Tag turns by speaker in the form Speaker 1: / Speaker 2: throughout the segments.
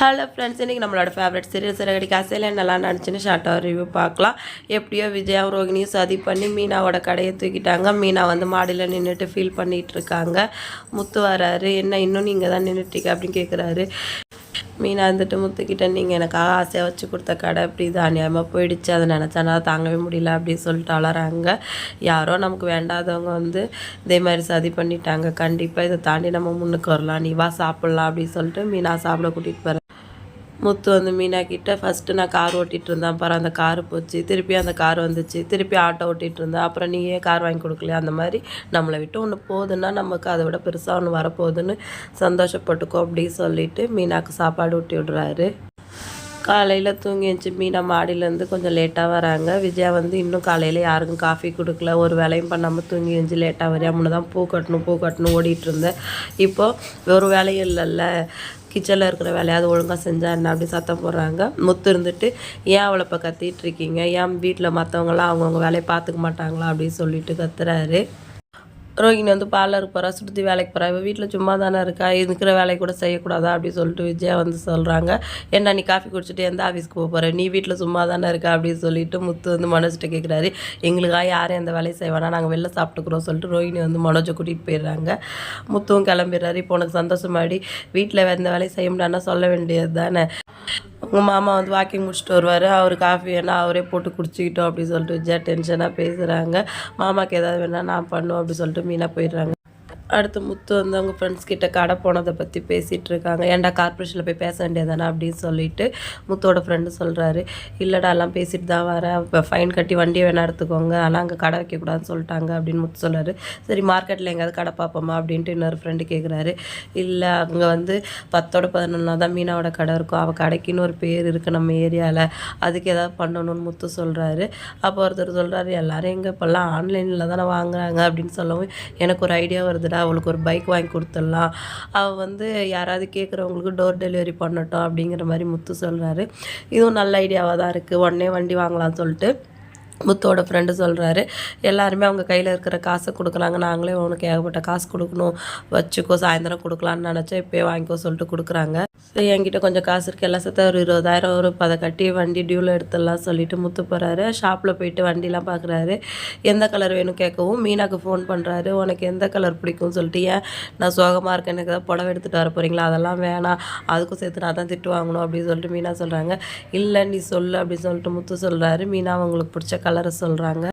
Speaker 1: Hello friends இன்றைக்கி நம்மளோட favourite serial சிறகடி காசையில் நல்லா நினச்சின்னு ஷார்ட்டாக ரிவ்யூ பார்க்கலாம். எப்படியோ விஜயா ரோகிணியும் சதி பண்ணி மீனாவோட கடையை தூக்கிட்டாங்க. மீனா வந்து மாடியில் நின்றுட்டு ஃபீல் பண்ணிகிட்டு இருக்காங்க. முத்து வராரு என்ன இன்னும் நீங்கள் தான் நின்றுட்டீங்க அப்படின்னு கேட்குறாரு மீனா இருந்துட்டு முத்துக்கிட்ட நீங்கள் எனக்காக ஆசையாக வச்சு கொடுத்த கடை இப்படி இது அநியாயமாக போயிடுச்சு. அதை நினச்சானா தாங்கவே முடியல அப்படின்னு சொல்லிட்டு அலறாங்க யாரோ நமக்கு வேண்டாதவங்க வந்து இதே மாதிரி சதி பண்ணிட்டாங்க. கண்டிப்பாக இதை தாண்டி நம்ம முன்னுக்கு வரலாம். நீ வா சாப்பிட்லாம் அப்படின்னு சொல்லிட்டு மீனா சாப்பிட கூட்டிகிட்டு போகிறேன் முத்து வந்து மீனா கிட்ட ஃபஸ்ட்டு நான் கார் ஓட்டிகிட்டு இருந்தேன் அப்புறம் அந்த கார் போச்சு. திருப்பி அந்த கார் வந்துச்சு. திருப்பி ஆட்டோ ஓட்டிகிட்டு இருந்தேன் அப்புறம் நீ ஏன் கார் வாங்கி கொடுக்கலையா? அந்த மாதிரி நம்மளை விட்டு ஒன்று போகுதுன்னா நமக்கு அதை விட பெருசாக ஒன்று வரப்போகுதுன்னு சந்தோஷப்பட்டுக்கோ அப்படின்னு சொல்லிட்டு மீனாக்கு சாப்பாடு ஊட்டி விடுறாரு. காலையில் தூங்கி எழுந்துச்சி மீனா மாடியிலேருந்து கொஞ்சம் லேட்டாக வராங்க. விஜயா வந்து இன்னும் காலையில் யாருக்கும் காஃபி கொடுக்கல. ஒரு வேலையும் பண்ணாமல் தூங்கி எழுந்துச்சி லேட்டாக வரையா? முன்னே தான் பூ கட்டணும் பூ கட்டணும் ஓடிட்டு இருந்தேன் இப்போது ஒரு வேலையும் இல்லைல்ல. கிச்சனில் இருக்கிற வேலையாவது ஒழுங்காக செஞ்சா என்ன? அப்படி சத்தம் போடுறாங்க. முத்து இருந்துட்டு ஏன் அவளை இப்போ கத்திட்டு இருக்கீங்க? ஏன் வீட்டில் மற்றவங்களாம் அவங்கவுங்க வேலையை பார்த்துக்க மாட்டாங்களா? அப்படின்னு சொல்லிட்டு கத்துறாரு. ரோகிணி வந்து பார்லருக்கு போகிறா சுற்றி வேலைக்கு போகிறா இவள் வீட்டில் சும்மா தானே இருக்கா? இருக்கிற வேலையை கூட செய்யக்கூடாதா? அப்படின்னு சொல்லிட்டு விஜயா வந்து சொல்கிறாங்க ஏன்னா நீ காஃபி குடிச்சிட்டு எந்த ஆஃபீஸ்க்கு போக போகிற நீ வீட்டில் சும்மா தானே இருக்கா? அப்படின்னு சொல்லிட்டு முத்து வந்து மனோஜ்கிட்ட கேட்குறாரு எங்களுக்காக யாரும் எந்த வேலையை செய்வானா நாங்கள் வெளில சாப்பிட்டுக்குறோம் சொல்லிட்டு ரோஹிணி வந்து மனோஜை கூட்டிகிட்டு போயிடுறாங்க. முத்துவும் கிளம்பிடுறாரு. இப்போ உனக்கு சந்தோஷமாடி. வீட்டில் எந்த வேலையை செய்ய முடியாதுன்னா சொல்ல வேண்டியது தானே உங்கள் மாமா வந்து வாக்கிங் முடிச்சுட்டு வருவார். அவர் காஃபி வேணா அவரே போட்டு குடிச்சிக்கிட்டோம் அப்படின்னு சொல்லிட்டு விஜயா டென்ஷனாக பேசுகிறாங்க மாமாவுக்கு ஏதாவது வேணா நான் பண்ணுவோம் அப்படின்னு சொல்லிட்டு மீனாக போயிடுறாங்க. அடுத்து முத்து வந்து அவங்க ஃப்ரெண்ட்ஸ் கிட்ட கடை போனதை பற்றி பேசிகிட்டு இருக்காங்க ஏன்டா கார்பரேஷனில் போய் பேச வேண்டியதானே அப்படின்னு சொல்லிட்டு முத்தோட ஃப்ரெண்டு சொல்கிறாரு இல்லைடா எல்லாம் பேசிட்டு தான் வரேன். இப்போ ஃபைன் கட்டி வண்டியை வேணா எடுத்துக்கோங்க. ஆனால் அங்கே கடை வைக்கக்கூடாதுன்னு சொல்லிட்டாங்க அப்படின்னு முத்து சொல்கிறாரு சரி மார்க்கெட்டில் எங்கேயாவது கடை பார்ப்போமா அப்படின்ட்டு இன்னொரு ஃப்ரெண்டு கேட்குறாரு இல்லை அங்கே வந்து பத்தோட பதினொன்னா தான் மீனாவோட கடை இருக்கும். அவள் கடைக்குன்னு ஒரு பேர் இருக்குது நம்ம ஏரியாவில் அதுக்கு ஏதாவது பண்ணணும்னு முத்து சொல்கிறாரு அப்போ ஒருத்தர் சொல்கிறாரு எல்லாரும் எங்கே இப்போல்லாம் ஆன்லைனில் தானே வாங்குறாங்க அப்படின்னு சொல்லவும் எனக்கு ஒரு ஐடியா வருதுடா. அவளுக்கு ஒரு பைக் வாங்கி கொடுத்துடலாம். அவள் வந்து யாராவது கேட்குறவங்களுக்கு டோர் டெலிவரி பண்ணட்டும் அப்படிங்கிற மாதிரி முத்து சொல்கிறாரு இதுவும் நல்ல ஐடியாவாக தான் இருக்குது உடனே வண்டி வாங்கலாம்னு சொல்லிட்டு முத்தோட ஃப்ரெண்டு சொல்கிறாரு எல்லாருமே அவங்க கையில் இருக்கிற காசை கொடுக்குறாங்க. நாங்களே உனக்கு ஏகப்பட்ட காசு கொடுக்கணும். வச்சுக்கோ சாயந்தரம் கொடுக்கலான்னு நினச்சா இப்போயே வாங்கிக்கோ சொல்லிட்டு கொடுக்குறாங்க. சரி என்கிட்ட கொஞ்சம் காசு இருக்குது எல்லாம் சேர்த்து ஒரு இருபதாயிரம் ஒரு பதை கட்டி வண்டி டியூவில் எடுத்துடலாம் சொல்லிட்டு முத்து போகிறாரு ஷாப்பில் போயிட்டு வண்டிலாம் பார்க்குறாரு எந்த கலர் வேணும் கேட்கவும் மீனாக்கு ஃபோன் பண்ணுறாரு உனக்கு எந்த கலர் பிடிக்கும்னு சொல்லிட்டு ஏன் நான் சோகமாக இருக்கேன்? எனக்கு ஏதாவது புடவை எடுத்துகிட்டு வர போகிறீங்களா அதெல்லாம் வேணாம். அதுக்கும் சேர்த்து நான் தான் திட்டு வாங்கணும். அப்படின்னு சொல்லிட்டு மீனா சொல்கிறாங்க இல்லை நீ சொல்லு. அப்படின்னு சொல்லிட்டு முத்து சொல்கிறாரு மீனா அவங்களுக்கு பிடிச்ச கலர் சொல்கிறாங்க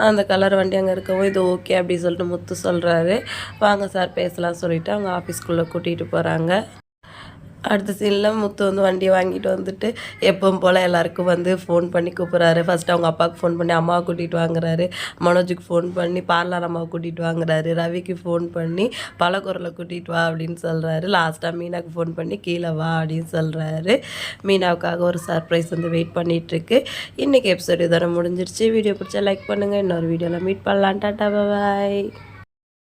Speaker 1: அந்த கலர் வண்டி அங்கே இருக்கவும் இது ஓகே அப்படி சொல்லிட்டு முத்து சொல்கிறாரு வாங்க சார் பேசலாம் சொல்லிட்டு அவங்க ஆஃபீஸ்க்குள்ளே கூட்டிகிட்டு போகிறாங்க அடுத்த சீனில் முத்து வந்து வண்டியை வாங்கிட்டு வந்துட்டு எப்பவும் போல் எல்லாருக்கும் வந்து ஃபோன் பண்ணி கூப்பிட்றாரு. ஃபஸ்ட்டு அவங்க அப்பாவுக்கு ஃபோன் பண்ணி அம்மாவை கூட்டிகிட்டு வாங்குறாரு. மனோஜுக்கு ஃபோன் பண்ணி பார்லர் அம்மாவை கூட்டிகிட்டு வாங்குறாரு. ரவிக்கு ஃபோன் பண்ணி பழக்குரலை கூட்டிகிட்டு வா அப்படின்னு சொல்கிறாரு லாஸ்ட்டாக மீனாவுக்கு ஃபோன் பண்ணி கீழே வா அப்படின்னு சொல்கிறாரு மீனாவுக்காக ஒரு சர்ப்ரைஸ் வந்து வெயிட் பண்ணிகிட்ருக்கு இன்றைக்கி எபிசோடு இதோட முடிஞ்சிருச்சு. வீடியோ பிடிச்சா லைக் பண்ணுங்கள் இன்னொரு வீடியோவில் மீட் பண்ணலாம். டாட்டா பாய்